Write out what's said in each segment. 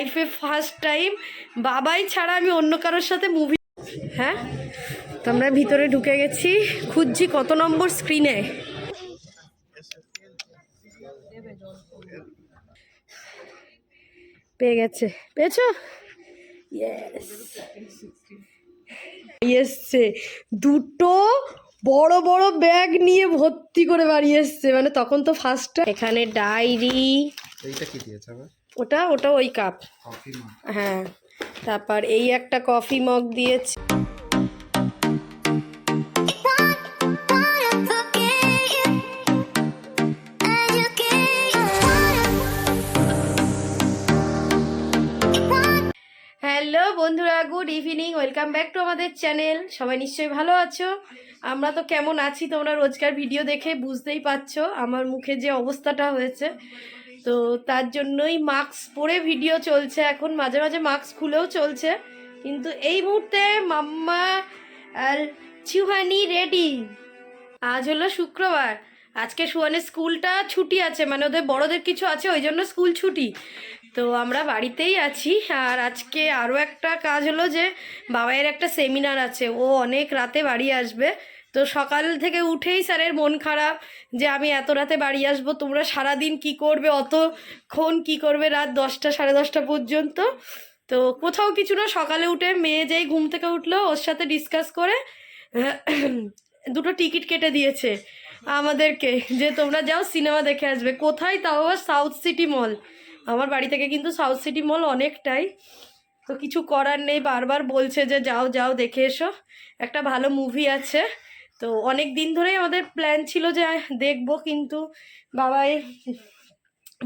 লাইফে first time বাবাই ছাড়া আমি অন্য কারোর সাথে মুভি হ্যাঁ? তো আমরা ভিতরে ঢুকে গেছি। খুঁজছি কত নম্বর স্ক্রিনে পেয়ে গেছে। পেয়েছ? এসছে। দুটো বড় বড় ব্যাগ নিয়ে ভর্তি করে বাড়ি এসছে। মানে তখন তো ফার্স্ট এখানে ডায়েরি এইটা কি দিয়েছে ওটা ওটা ওই কাপ হ্যাঁ তারপর এই একটা কফি মগ দিয়েছে। হ্যালো বন্ধুরা good evening welcome back to আমাদের চ্যানেল। সবাই নিশ্চয়ই ভালো আছো? আমরা তো কেমন আছি তোমরা রোজকার ভিডিও দেখে বুঝতেই পারছ আমার মুখে যে অবস্থাটা হয়েছে। তো তার জন্যই মাস্ক পরে ভিডিও চলছে। এখন মাঝে মাঝে মাস্ক খুলেও চলছে। কিন্তু এই মুহূর্তে মাম্মা আর চিহানি রেডি আজ হলো শুক্রবার। আজকে সুয়ানের স্কুলটা ছুটি আছে মানে ওদের বড়দের কিছু আছে, ওই জন্য স্কুল ছুটি। তো আমরা বাড়িতেই আছি। আর আজকে আরও একটা কাজ হলো যে, বাবাইয়ের একটা সেমিনার আছে। ও অনেক রাতে বাড়ি আসবে। তো সকাল থেকে উঠেই স্যারের মন খারাপ যে আমি এত রাতে বাড়ি আসব, তোমরা সারাদিন কি করবে, অতক্ষণ কি করবে রাত দশটা সাড়ে দশটা পর্যন্ত? তো কোথাও কিছু না, সকালে উঠে মেয়ে যেই ঘুম থেকে উঠল, ওর সাথে ডিসকাস করে দুটো টিকিট কেটে দিয়েছে আমাদেরকে যে তোমরা যাও সিনেমা দেখে আসবে। কোথায়? তাও সাউথ সিটি মল আমার বাড়ি থেকে কিন্তু সাউথ সিটি মল অনেকটাই। তো কিছু করার নেই, বারবার বলছে যে যাও যাও, দেখে এসো। একটা ভালো মুভি আছে। তো অনেক দিন ধরেই আমাদের প্ল্যান ছিল যে দেখব কিন্তু বাবাই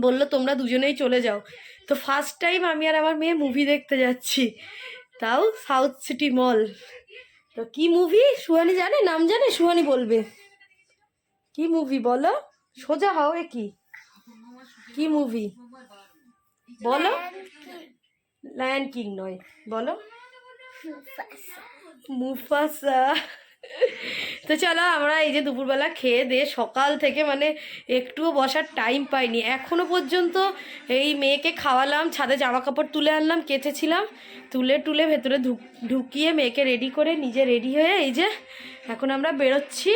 বলল তোমরা দুজনেই চলে যাও। তো ফার্স্ট টাইম আমি আর আমার মেয়ে মুভি দেখতে যাচ্ছি। তাও সাউথ সিটি মল তো কি মুভি সুহানি জানে? নাম জানে? সুহানি বলবে। কি মুভি বলো? সোজা হও এ কি? কি মুভি বলো। লায়ন কিং নয়। বলো। মুফাসা তো চলো আমরা এই যে দুপুরবেলা খেয়ে দিয়ে সকাল থেকে মানে একটুও বসার টাইম পাইনি। এখনও পর্যন্ত এই মেয়েকে খাওয়ালাম, ছাদে জামা কাপড় তুলে আনলাম, কেচেছিলাম, তুলে টুলে ভেতরে ঢুক- ঢুকিয়ে মেয়েকে রেডি করে নিজে রেডি হয়ে এই যে এখন আমরা বেরোচ্ছি।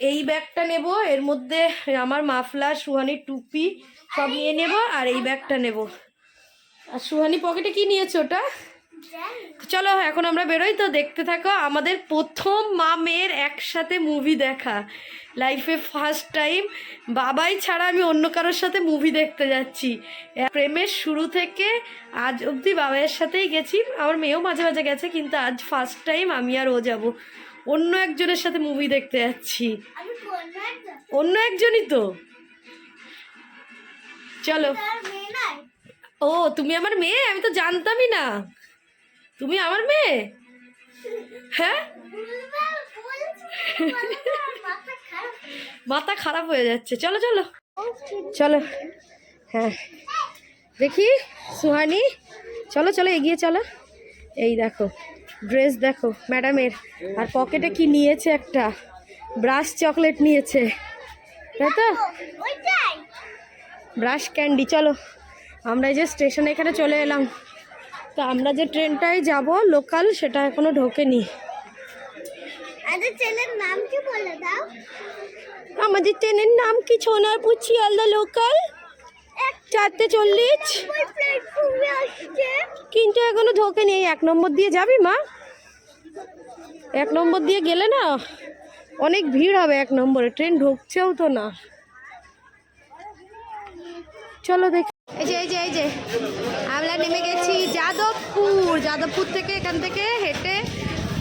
এই ব্যাগটা নেব, এর মধ্যে আমার মাফলার, সুহানির টুপি সব নিয়ে নেব আর এই ব্যাগটা নেব। আর সুহানি পকেটে কি নিয়েছো ওটা? চলো এখন আমরা বেরোই তো দেখতে থাকো আমাদের প্রথম মা মেয়ের একসাথে মুভি দেখা। লাইফে ফার্স্ট টাইম বাবাই ছাড়া আমি অন্য কারোর সাথে মুভি দেখতে যাচ্ছি। প্রেমের শুরু থেকে আজ অবধি বাবাইয়ের সাথেই গেছি। আমার মেয়েও মাঝে মাঝে গেছে কিন্তু আজ ফার্স্ট টাইম আমি আর ও যাব। অন্য একজনের সাথে মুভি দেখতে যাচ্ছি। অন্য একজনই তো। চলো। ও তুমি আমার মেয়ে? আমি তো জানতামই না। তুমি আমার মেয়ে? হ্যাঁ? মাথা খারাপ হয়ে যাচ্ছে। চলো চলো। চলো। হ্যাঁ। দেখি, সুহানি। চলো চলো, এগিয়ে চলো। এই দেখো ড্রেস দেখো ম্যাডামের আর পকেটে কি নিয়েছে একটা? ব্রাশ চকলেট নিয়েছে। তাই তো? ব্রাশ ক্যান্ডি চলো, আমরা এই যে স্টেশনে এখানে চলে এলাম। তো আমরা যে ট্রেনটায় যাব লোকাল সেটা এখনও ঢোকেনি। নাম কি বলে দাও? আমাদের ট্রেনের নাম কি সোনারপুর শিয়ালদা লোকাল চারটে চল্লিশ। কিন্তু এখনও ঢোকেনি এই এক নম্বর দিয়ে যাবি মা? এক নম্বর দিয়ে গেলে না অনেক ভিড় হবে এক নম্বরে ট্রেন ঢুকছেও তো না। চলো দেখি। এই যে এই যে। আমরা নেমে গেছি যাদবপুর। যাদবপুর থেকে এখান থেকে হেঁটে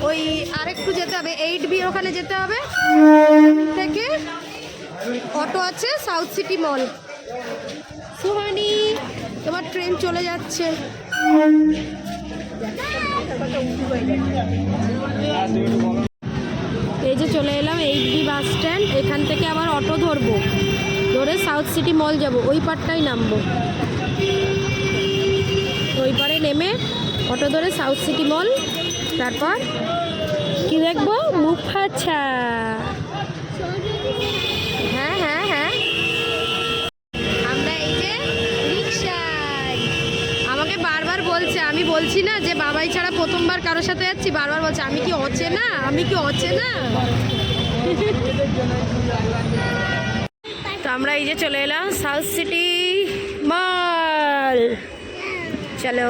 ওই আরেকটু যেতে হবে এইট বি ওখানে যেতে হবে। থেকে অটো আছে সাউথ সিটি মল সুহানি, তোমার ট্রেন চলে যাচ্ছে। এই যে চলে এলাম এইট বি বাস স্ট্যান্ড এখান থেকে আবার অটো ধরবো। ধরে সাউথ সিটি মল যাব, ওই পারটাই নামবো। নেমে অটো ধরে সাউথ সিটি মল তারপর কি দেখব? মুফাচ্ছা হ্যাঁ হ্যাঁ হ্যাঁ। আমরা এই যে রিক্সায় আমাকে বারবার বলছে, আমি বলছি না যে বাবাই ছাড়া প্রথমবার কারোর সাথে যাচ্ছি, বারবার বলছে, আমি কি অচেনা? আমি কি অচেনা? তো আমরা এই যে চলে এলাম সাউথ সিটি মল চলো।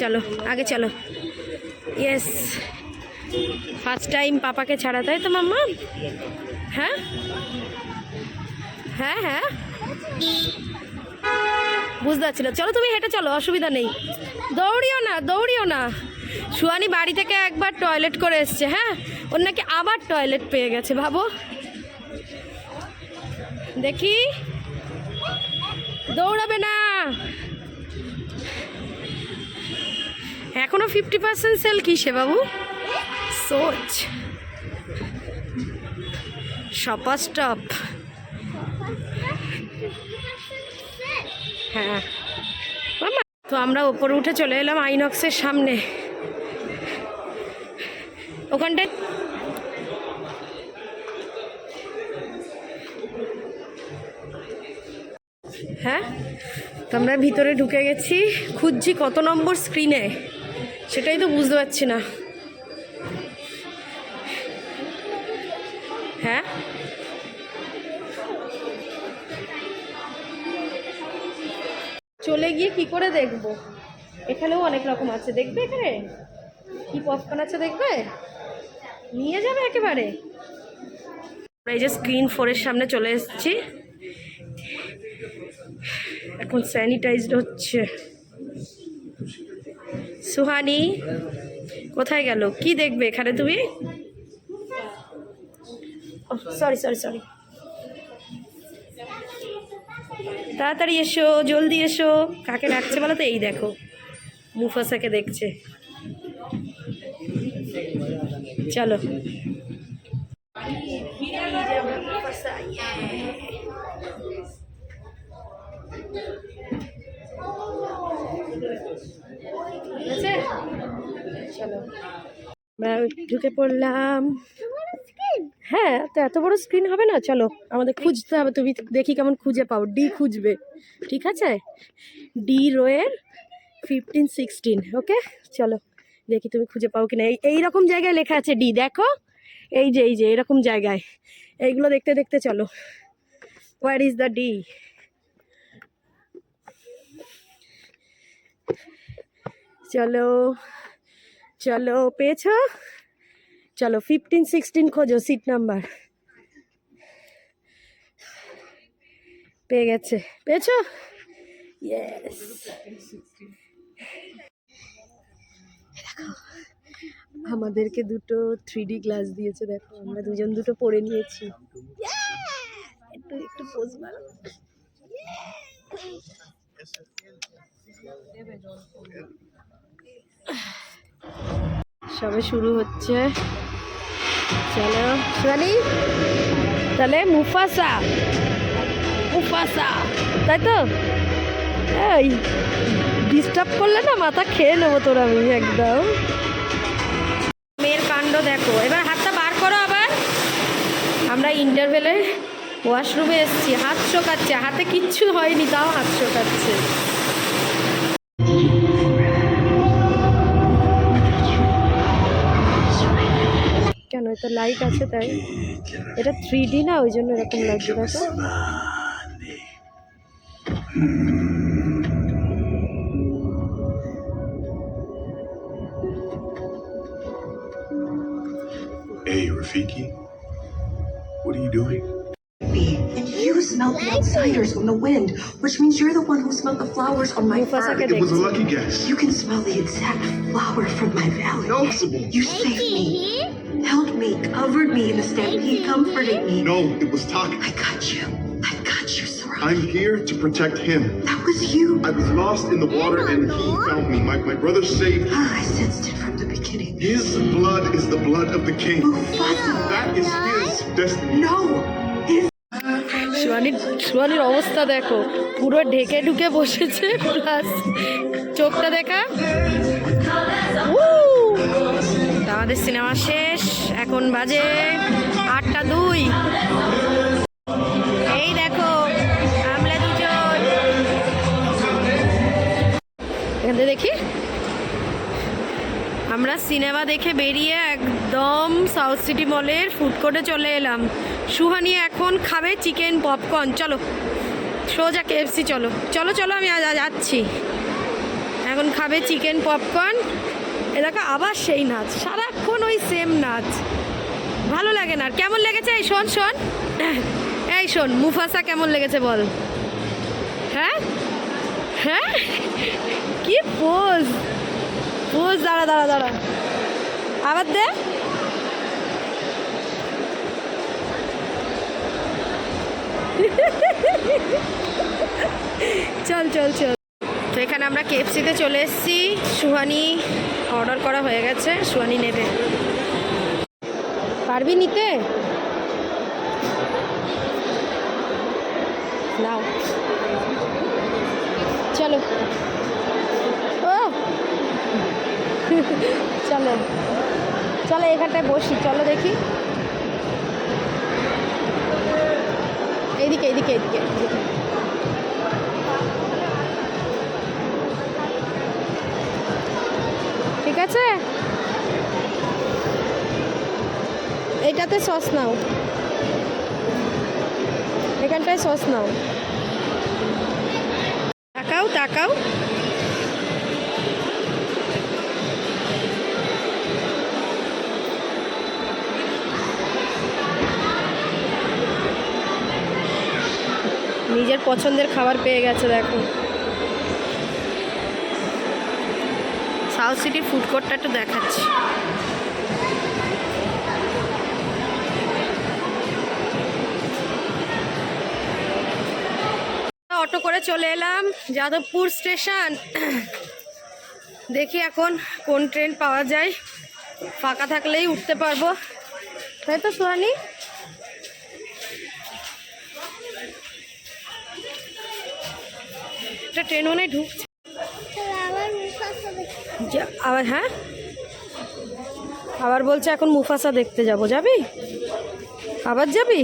চলো, আগে চলো। ইয়েস ফার্স্ট টাইম পাপাকে ছাড়া, তাই তো মাম্মা? হ্যাঁ? হ্যাঁ হ্যাঁ। বুঝতে পারছি চলো তুমি হেঁটে চলো, অসুবিধা নেই। দৌড়িও না দৌড়িও না। সুয়ানি বাড়ি থেকে একবার টয়লেট করে এসছে হ্যাঁ? ওর নাকি আবার টয়লেট পেয়ে গেছে, ভাবো? দেখি। দৌড়াবে না। এখনও ফিফটি পার্সেন্ট সেল কিসে বাবু? সোচ। শপার স্টপ হ্যাঁ। তো আমরা ওপরে উঠে চলে এলাম আইনক্সের সামনে। ওখানটায় হ্যাঁ? তো আমরা ভিতরে ঢুকে গেছি। খুঁজছি কত নম্বর স্ক্রিনে সেটাই তো বুঝতে পারছি না। হ্যাঁ? চলে গিয়ে কি করে দেখব? এখানেও অনেক রকম আছে। দেখবে এখানে? কি পপকর্ন আছে দেখবে? নিয়ে যাবে একেবারে। এই যে স্ক্রিন ফোরের সামনে চলে এসেছি। এখন স্যানিটাইজড হচ্ছে। সুহানি, কোথায় গেল? কি দেখবে এখানে তুমি? সরি সরি সরি তাড়াতাড়ি এসো, জলদি এসো। কাকে ডাকছে বলো তো? এই দেখো, মুফাসাকে দেখছে। চলো? চলো। ঢুকে পড়লাম। হ্যাঁ তো এত বড় স্ক্রিন হবে না? চলো, আমাদের খুঁজতে হবে। তুমি দেখি কেমন খুঁজে পাও। ডি খুঁজবে। ঠিক আছে? ডি রোয়ের ফিফটিন সিক্সটিন ওকে চলো, দেখি তুমি খুঁজে পাও কিনা। এই এইরকম জায়গায় লেখা আছে ডি দেখো? এই যে এই যে, এরকম জায়গায়। এইগুলো দেখতে দেখতে চলো। হোয়ার ইজ দ্য ডি চলো চলো পেয়েছ? চলো ফিফটিন সিক্সটিন খোঁজো সিট নাম্বার পেয়ে গেছে। পেয়েছ? ইয়েস আমাদেরকে দুটো থ্রি ডি গ্লাস দিয়েছে দেখো আমরা দুজন দুটো পরে নিয়েছি। একটু একটু পোজ মারো সবে শুরু হচ্ছে। চলো সুয়ানি তাহলে মুফাসা মুফাসা, তাই তো? এই ডিস্টার্ব করলে না মাথা খেয়ে নেব তোর আমি একদম। মেয়ের কাণ্ড দেখো। এবার হাতটা বার করো আবার। আমরা ইন্টারভেলে ওয়াশরুমে এসেছি। হাত শোকাচ্ছে হাতে কিচ্ছু হয়নি, তাও হাত শোকাচ্ছে কেন এটা লাইট আছে তাই এটা থ্রি ডি না ওই জন্য এরকম লাগছে দেখো Hey, Rafiki. What are you doing? And you smelled the outsiders on the wind, which means you're the one who smelled the flowers on my Mufasa farm. ka It was a দেখছি lucky guess. You can smell the exact flower from my valley. No, Sybil. You saved me, held me, covered me in the stampede, comforted me. No, it was Taka. I got you. I got you, Sora. I'm here to protect him. That was you. I was lost in the water and he found me. My, my brother saved me. Ah, I sensed it from the beginning. His blood is the blood of the king. Mufasa. That is his destiny. No. His শিবানীর শিবানীর অবস্থা দেখো পুরো ঢেকে ঢুকে বসেছে plus চোখটা দেখা উউ! তা আমাদের সিনেমা শেষ, এখন বাজে আটটা দুই। এই দেখো আমরা দুজন। এখান দেখি। আমরা সিনেমা দেখে বেরিয়ে একদম সাউথ সিটি মলের ফুড কোর্টে চলে এলাম। সুহানি এখন খাবে চিকেন পপকর্ন। চলো, সোজা কেএফসি চলো। চলো চলো, আমি আজ যাচ্ছি। এখন খাবে চিকেন পপকর্ন। এলাকা আবার সেই নাচ। সারাক্ষণ ওই সেম নাচ। ভালো লাগে না। কেমন লেগেছে? এই শোন শোন। এই শোন, মুফাসা কেমন লেগেছে বল। হ্যাঁ? হ্যাঁ? কি পোজ পোজ দাঁড়া দাঁড়া দাঁড়া। আবার দে। চল চল চল। তো এখানে আমরা কেএফসিতে চলে এসেছি। সুহানি অর্ডার করা হয়ে গেছে সুহানি নেবে। পারবি নিতে? নাও। চলো। ও! চলো। চলো এখানটায় বসি, চলো দেখি। এইদিকে এইদিকে এইদিকে এইদিকে। আছে? এইটাতে সস নাও। এখানটায় সস নাও। তাকাও তাকাও। নিজের পছন্দের খাবার পেয়ে গেছে, দেখো। সাউথ সিটির ফুড কোর্টটা একটু দেখাচ্ছি। অটো করে চলে এলাম যাদবপুর স্টেশন। দেখি এখন কোন ট্রেন পাওয়া যায়। ফাঁকা থাকলেই উঠতে পারব। তাই তো সোহানি? একটা ট্রেন মনে ঢুকছে। আবার হ্যাঁ? আবার বলছে এখন মুফাসা দেখতে যাব, যাবি? আবার যাবি?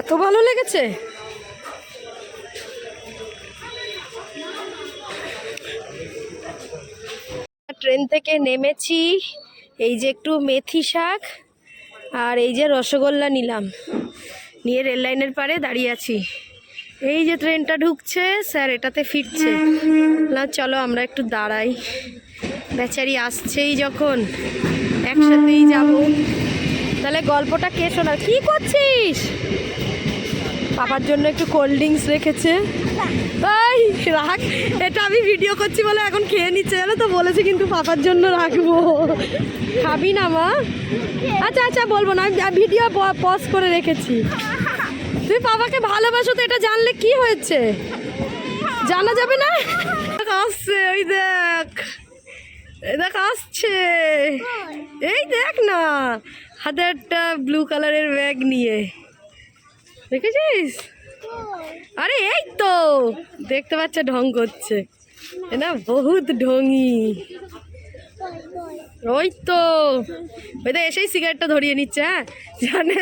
এত ভালো লেগেছে। ট্রেন থেকে নেমেছি, এই যে একটু মেথি শাক আর এই যে রসগোল্লা নিলাম। নিয়ে রেল লাইনের পারে দাঁড়িয়ে আছি। এই যে ট্রেনটা ঢুকছে, স্যার এটাতে ফিরছে। না, চলো আমরা একটু দাঁড়াই। বেচারি আসছেই যখন, একসাথেই যাব। তাহলে গল্পটা কে শোনা, কি করছিস? পাপার জন্য একটু কোল্ড ড্রিঙ্কস রেখেছে। তাই রাখ এটা আমি ভিডিও করছি বলে এখন খেয়ে নিচ্ছে, জানো তো? বলেছি কিন্তু পাপার জন্য রাখব। খাবি না মা? আচ্ছা আচ্ছা বলব না। আমি ভিডিও পজ করে রেখেছি। তুই বাবাকে ভালোবাসো তো এটা জানলে কি হয়েছে? জানা যাবে না? আসছে, ওই দেখ। দেখ, আসছে। এই দেখ না, হাতে একটা ব্লু কালারের ব্যাগ নিয়ে। দেখেছিস? আরে এই তো, দেখতে পাচ্ছে, ঢং করছে। না, বহুত ঢঙি। ওই তো ওই তো এসেই সিগারেটটা ধরিয়ে নিচ্ছে হ্যাঁ? জানে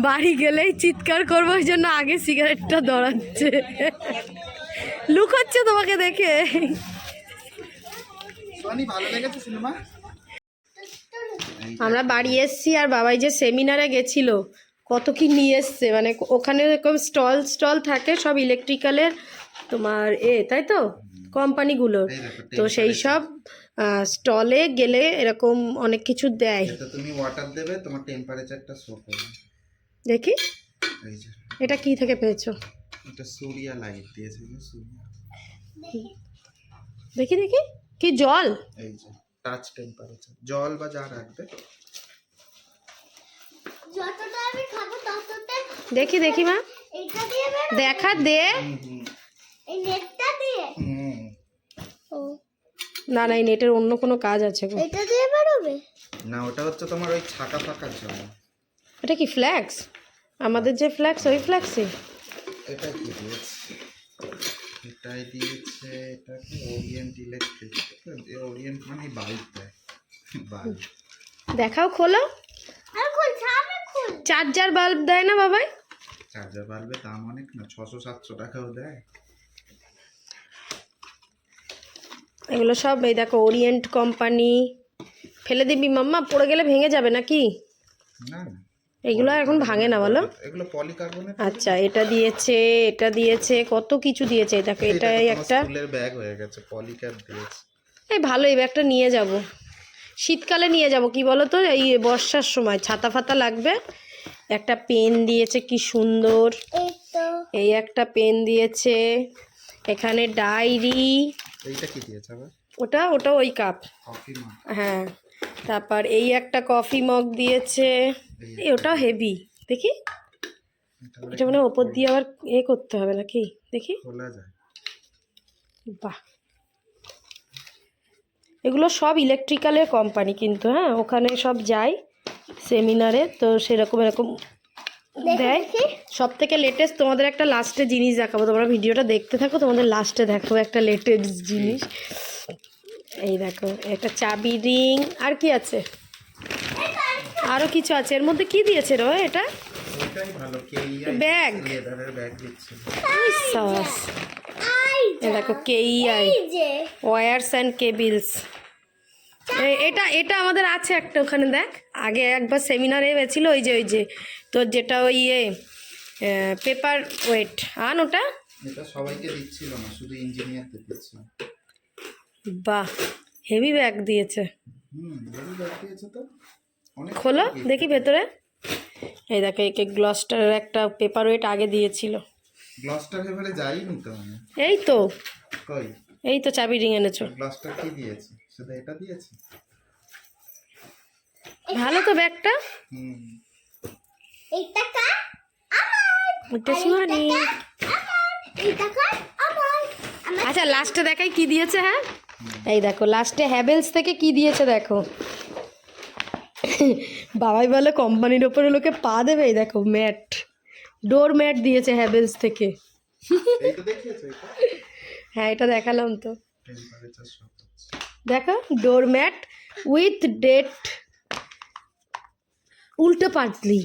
বাড়ি গেলেই চিৎকার করব ওই জন্য আগে সিগারেটটা ধরাচ্ছে। লুকোচ্ছে তোমাকে দেখে। আমরা বাড়ি এসছি আর বাবাই যে সেমিনারে গেছিল কত কি নিয়ে এসছে মানে ওখানে এরকম স্টল স্টল থাকে সব ইলেকট্রিক্যালের তোমার এ তাই তো? কোম্পানিগুলোর তো সেই সব স্টলে গেলে এরকম অনেক কিছু দেয়। এটা তুমি ওয়াটার দেবে তোমার টেম্পারেচারটা শো করবে দেখি। এটা কি থেকে পেয়েছ? এটা সুরিয়া লাইট দিয়েছে সুরিয়া। দেখি দেখি। কি জল? এই যে টাচ টেম্পারেচার জল বা যা রাখবে। যতটা আমি খাব ততটা দেখি দেখি মা। এটা দিয়ে দেখা দে। এই নেটটা দিয়ে। হুম। ও। না না এই নেটের অন্য কোনো কাজ আছে গো। এটা দিয়ে বেরোবে? না ওটা হচ্ছে তোমার ওই ছাকা ফাঁকার জন্য। এটা কি ফ্ল্যাক্স আমাদের যে ফ্ল্যাক্স ওই ফ্ল্যাক্সই এটা কি দিয়েছে? এটাই দিয়েছে এটা কি ওরিয়েন্ট ইলেকট্রিক ওরিয়েন্ট মানে বাল্ব দেয়। বাল্ব দেখাও খোলো। চার্জার বাল্ব দেয় না বাবাই? চার্জার বাল্বের দাম অনেক না? ছশো সাতশো টাকাও দেয়। এগুলো সব এই দেখো ওরিয়েন্ট কোম্পানি ফেলে দিবি মাম্মা পড়ে গেলে ভেঙে যাবে নাকি? এগুলো এখন ভাঙে না বলো। আচ্ছা এটা দিয়েছে এটা দিয়েছে কত কিছু দিয়েছে দেখো এটা একটা। হয়ে এই ভালো এই ব্যাগটা নিয়ে যাব। শীতকালে নিয়ে যাব কি বলো তো এই বর্ষার সময় ছাতা ফাতা লাগবে। একটা পেন দিয়েছে কি সুন্দর। এই একটা পেন দিয়েছে। এখানে ডায়েরি। এইটা কি দিয়েছে আবার? ওটা ওটা ওই কাপ। কফি মা হ্যাঁ তারপর এই একটা কফি মগ দিয়েছে। এই ওটাও হেভি দেখি? এটা মানে ওপর দিয়ে আবার এ করতে হবে নাকি? দেখি। খোলা যায়। বাহ। এগুলো সব ইলেকট্রিক্যালের কোম্পানি কিন্তু হ্যাঁ? ওখানে সব যায় সেমিনারে তো সেরকম এরকম দেয় সব থেকে লেটেস্ট তোমাদের একটা লাস্টে জিনিস দেখাবো। তোমরা ভিডিওটা দেখতে থাকো তোমাদের লাস্টে দেখাবো একটা লেটেস্ট জিনিস। এই দেখো একটা চাবি রিং আর কি আছে? আরও কিছু আছে। এর মধ্যে কি দিয়েছে রো এটা? কে ব্যাগ। দেখো কেইআই ওয়্যারস অ্যান্ড কেবিলস এটা এটা আমাদের আছে একটা ওখানে দেখ। আগে একবার সেমিনারে গেছিল ওই যে ওই যে তোর যেটা ওই ইয়ে পেপার ওয়েট আন ওটা? এটা সবাইকে দিচ্ছিল না শুধু ইঞ্জিনিয়ারদের দিচ্ছিল। বাহ হেভি ব্যাগ দিয়েছে। হুম হেভি ব্যাগ দিয়েছে তো। অনেক খোলো দেখি ভেতরে। এই দেখো একে গ্লস্টারের একটা পেপার ওয়েট আগে দিয়েছিল। গ্লাসটার যাইনি তো এই তো। কই? এই তো চাবি রিং এনেছো। গ্লাসটা কি দিয়েছে? শুধু এটা দিয়েছে? ভালো তো ব্যাগটা। হুম। এই টাকা আমার। ওটা সুহানি এই টাকা আমার। আচ্ছা লাস্টে দেখাই কি দিয়েছে হ্যাঁ? এই দেখো লাস্টে হ্যাভেলস থেকে কি দিয়েছে দেখো। বাবাই বলে কোম্পানির ওপরে লোকে পা দেবে এই দেখো ম্যাট। ডোর ম্যাট দিয়েছে হ্যাভেলস থেকে। এটা হ্যাঁ এটা দেখালাম তো। দেখো ডোর ম্যাট উইথ ডেট উল্টো পাতলি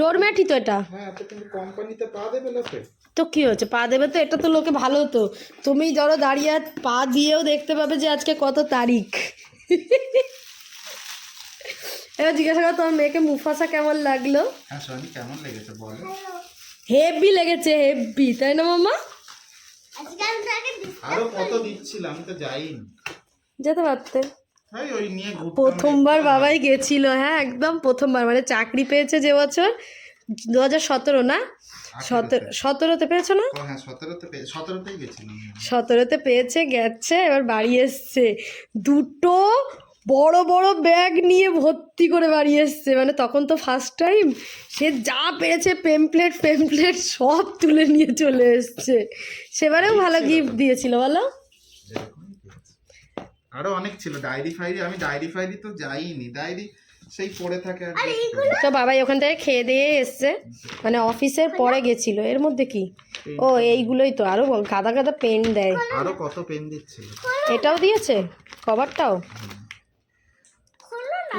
ডোর ম্যাটই তো এটা। হ্যাঁ তো কিন্তু কোম্পানিতে পা দেবে লোকে। তো কি হচ্ছে? পা দেবে তো এটা তো লোকে ভালো তো। তুমি ধরো দাঁড়িয়ে পা দিয়েও দেখতে পাবে যে আজকে কত তারিখ। এবার জিজ্ঞাসা করো তোমার মেয়েকে মুফাসা কেমন লাগল? হ্যাঁ সোনি কেমন লেগেছে বলো। হেভি লেগেছে হেভি তাই না মামা? আরও কত দিচ্ছিল আমি তো যাইনি। যেতে পারতে। প্রথমবার বাবাই গেছিল হ্যাঁ একদম প্রথমবার। মানে চাকরি পেয়েছে যে বছর দু হাজার সতেরো না? সতেরো সতেরোতে পেয়েছ না? হ্যাঁ সতেরোতে পেয়েছে গেছে এবার বাড়ি এসছে। দুটো বড় বড় ব্যাগ নিয়ে ভর্তি করে বাড়ি এসছে। মানে তখন তো ফার্স্ট টাইম সে যা পেয়েছে পেমপ্লেট পেমপ্লেট সব তুলে নিয়ে চলে এসছে। সেবারেও ভালো গিফট দিয়েছিল বলো। আরও অনেক ছিল। ডায়েরি ফাইরি আমি ডায়েরি ফাইরি তো যাইনি। ডায়েরি সেই পড়ে থাকে আর তো বাবাই ওখান থেকে খেয়ে দিয়ে এসছে। মানে অফিসের পরে গেছিল। এর মধ্যে কি? ও এইগুলোই তো। আরও গাদা গাদা পেন দেয়। আরও কত পেন দিচ্ছিল এটাও দিয়েছে? কভারটাও?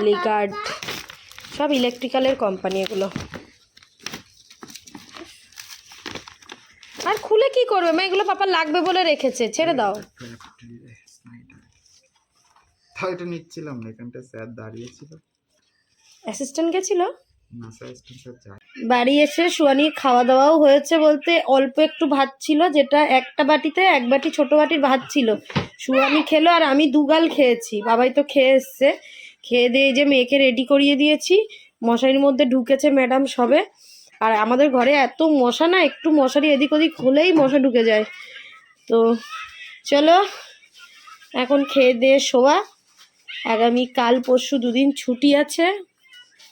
লিগার্ড সব ইলেকট্রিক্যালের কোম্পানি এগুলো। আর খুলে কি করবে? মা এগুলো পাপা লাগবে বলে রেখেছে। ছেড়ে দাও। এটা নিচ্ছিলাম না এখানটা স্যার দাঁড়িয়েছিল। অ্যাসিস্ট্যান্ট গেছিল না স্যার স্যার যাই বাড়ি এসে সুয়ানি খাওয়া দাওয়াও হয়েছে বলতে অল্প একটু ভাত ছিল যেটা একটা বাটিতে এক বাটি ছোট বাটির ভাত ছিল। সুয়ানি খেলো আর আমি দুগাল খেয়েছি বাবাই তো খেয়ে এসছে। খেয়ে দিয়ে যে মেয়েকে রেডি করিয়ে দিয়েছি মশারির মধ্যে ঢুকেছে ম্যাডাম সবে। আর আমাদের ঘরে এত মশা না একটু মশারি এদিক ওদিক হলেই মশা ঢুকে যায়। তো চলো এখন খেয়ে দিয়ে শোয়া। আগামী কাল পরশু দুদিন ছুটি আছে।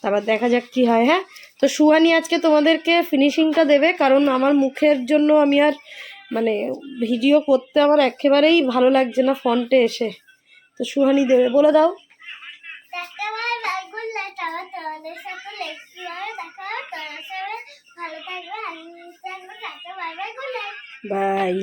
তারপর দেখা যাক কি হয় হ্যাঁ? তো সুহানি আজকে তোমাদেরকে ফিনিশিংটা দেবে, কারণ আমার মুখের জন্য আমি আর মানে ভিডিও করতে আমার একেবারেই ভালো লাগছে না ফন্টে এসে। তো সুহানি দেবে, বলে দাও। বাই